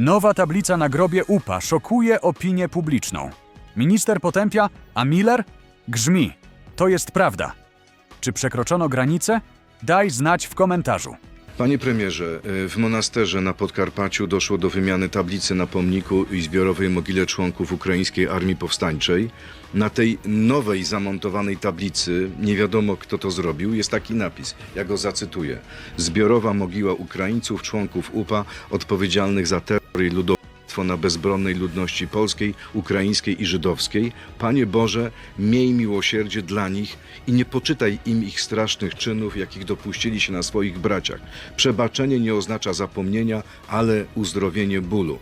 Nowa tablica na grobie UPA szokuje opinię publiczną. Minister potępia, a Miller grzmi. To jest prawda. Czy przekroczono granicę? Daj znać w komentarzu. Panie premierze, y, w monasterze na Podkarpaciu doszło do wymiany tablicy na pomniku i zbiorowej mogile członków Ukraińskiej Armii Powstańczej. Na tej nowej zamontowanej tablicy, nie wiadomo kto to zrobił, jest taki napis. Ja go zacytuję. Zbiorowa mogiła Ukraińców, członków UPA odpowiedzialnych za terror i ludobójstwo na bezbronnej ludności polskiej, ukraińskiej i żydowskiej. Panie Boże, miej miłosierdzie dla nich i nie poczytaj im ich strasznych czynów, jakich dopuścili się na swoich braciach. Przebaczenie nie oznacza zapomnienia, ale uzdrowienie bólu.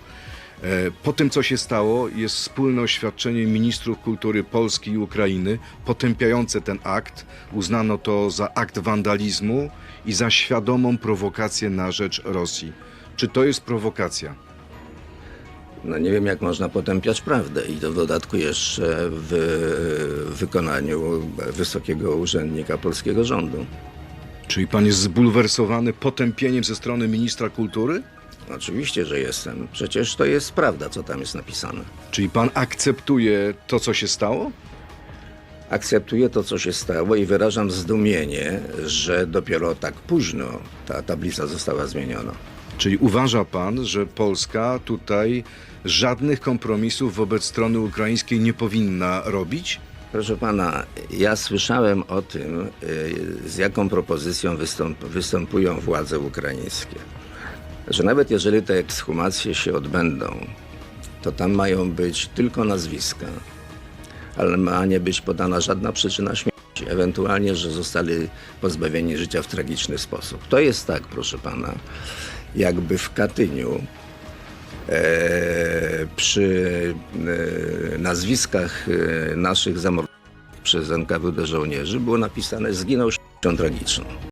E, Po tym, co się stało, jest wspólne oświadczenie ministrów kultury Polski i Ukrainy potępiające ten akt. Uznano to za akt wandalizmu i za świadomą prowokację na rzecz Rosji. Czy to jest prowokacja? No nie wiem, jak można potępiać prawdę i to w dodatku jeszcze w wykonaniu wysokiego urzędnika polskiego rządu. Czyli pan jest zbulwersowany potępieniem ze strony ministra kultury? Oczywiście, że jestem. Przecież to jest prawda, co tam jest napisane. Czyli pan akceptuje to, co się stało? Akceptuję to, co się stało i wyrażam zdumienie, że dopiero tak późno ta tablica została zmieniona. Czyli uważa pan, że Polska tutaj żadnych kompromisów wobec strony ukraińskiej nie powinna robić? Proszę pana, ja słyszałem o tym, y, z jaką propozycją występują władze ukraińskie. Że nawet jeżeli te ekshumacje się odbędą, to tam mają być tylko nazwiska, ale ma nie być podana żadna przyczyna śmierci, ewentualnie, że zostali pozbawieni życia w tragiczny sposób. To jest tak, proszę pana, jakby w Katyniu e, przy e, nazwiskach e, naszych zamordowanych przez NKWD żołnierzy było napisane zginął śmiercią tragiczną.